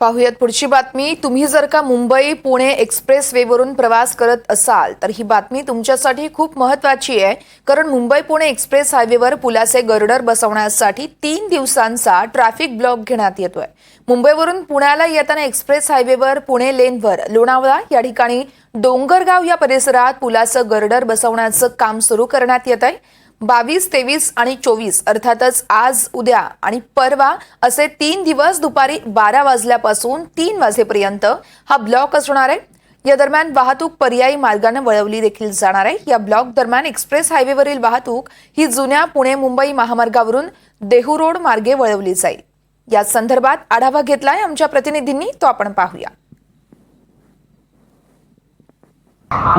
पाहुयात पुढची बातमी. तुम्ही जर का मुंबई पुणे एक्सप्रेस वेवरून प्रवास करत असाल तर ही बातमी तुमच्यासाठी खूप महत्वाची आहे. कारण मुंबई पुणे एक्सप्रेस हायवेवर पुलाचे गर्डर बसवण्यासाठी तीन दिवसांचा ट्रॅफिक ब्लॉक घेण्यात येतोय. मुंबईवरून पुण्याला येताना एक्सप्रेस हायवेवर पुणे लेनवर लोणावळा या ठिकाणी डोंगरगाव या परिसरात पुलाचं गर्डर बसवण्याचं काम सुरू करण्यात येत आहे बावीस तेवीस आणि चोवीस. अर्थातच आज उद्या आणि परवा असे तीन दिवस दुपारी बारा वाजल्यापासून तीन वाजेपर्यंत हा ब्लॉक असणार आहे. या दरम्यान वाहतूक पर्यायी मार्गाने वळवली देखील जाणार आहे. या ब्लॉक दरम्यान एक्सप्रेस हायवेवरील वाहतूक ही जुन्या पुणे मुंबई महामार्गावरून देहू रोड मार्गे वळवली जाईल. या संदर्भात आढावा घेतलाय आमच्या प्रतिनिधींनी तो आपण पाहूया.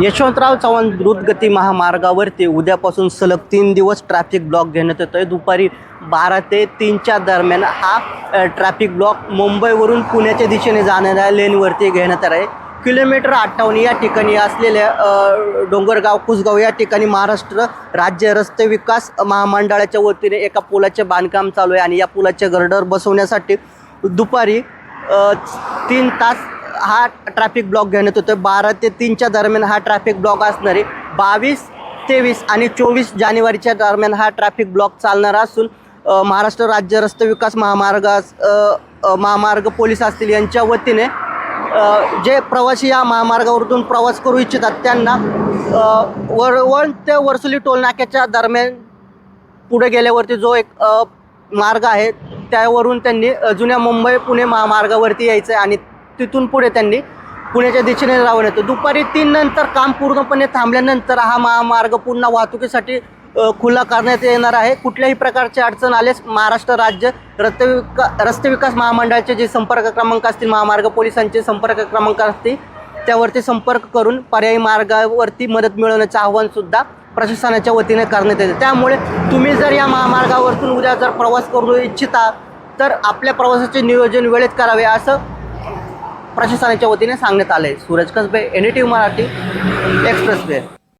यशवंतराव चव्हाण द्रुतगती महामार्गावरती उद्यापासून सलग तीन दिवस ट्रॅफिक ब्लॉक घेण्यात येतो आहे दुपारी बारा ते तीनच्या दरम्यान हा ट्रॅफिक ब्लॉक मुंबईवरून पुण्याच्या दिशेने जाणाऱ्या लेनवरती घेण्यात आला आहे. किलोमीटर अठ्ठावन्न या ठिकाणी असलेल्या डोंगरगाव कुसगाव या ठिकाणी महाराष्ट्र राज्य रस्ते विकास महामंडळाच्या वतीने एका पुलाचे बांधकाम चालू आहे आणि या पुलाचे गर्डर बसवण्यासाठी दुपारी तीन तास हा ट्रॅफिक ब्लॉक घेण्यात येतो बारा ते तीनच्या दरम्यान हा ट्रॅफिक ब्लॉक असणार आहे बावीस तेवीस आणि चोवीस जानेवारीच्या दरम्यान हा ट्रॅफिक ब्लॉक चालणार असून महाराष्ट्र राज्य रस्ते विकास महामार्गास महामार्ग पोलीस असतील यांच्या वतीने जे प्रवासी या महामार्गावरून प्रवास करू इच्छितात त्यांना वरवण ते वरसुली टोलनाक्याच्या दरम्यान पुढे गेल्यावरती जो एक मार्ग आहे त्यावरून त्यांनी जुन्या मुंबई पुणे महामार्गावरती यायचं आहे आणि तिथून पुढे त्यांनी पुण्याच्या दिशेने राहून येतो दुपारी तीन नंतर काम पूर्णपणे थांबल्यानंतर हा महामार्ग पुन्हा वाहतुकीसाठी खुला करण्यात येणार आहे. कुठल्याही प्रकारची अडचण आल्यास महाराष्ट्र राज्य रस्ते विका रस्ते विकास महामंडळाचे जे संपर्क क्रमांक असतील महामार्ग पोलिसांचे संपर्क क्रमांक असतील त्यावरती संपर्क करून पर्यायी मार्गावरती मदत मिळवण्याचं आव्हानसुद्धा प्रशासनाच्या वतीने करण्यात येते. त्यामुळे तुम्ही जर या महामार्गावरतून उद्या जर प्रवास करू इच्छिता तर आपल्या प्रवासाचे नियोजन वेळेत करावे असं प्रशासनाच्या वतीने सांगण्यात आले. Suraj Kasbe N T Marathi expressway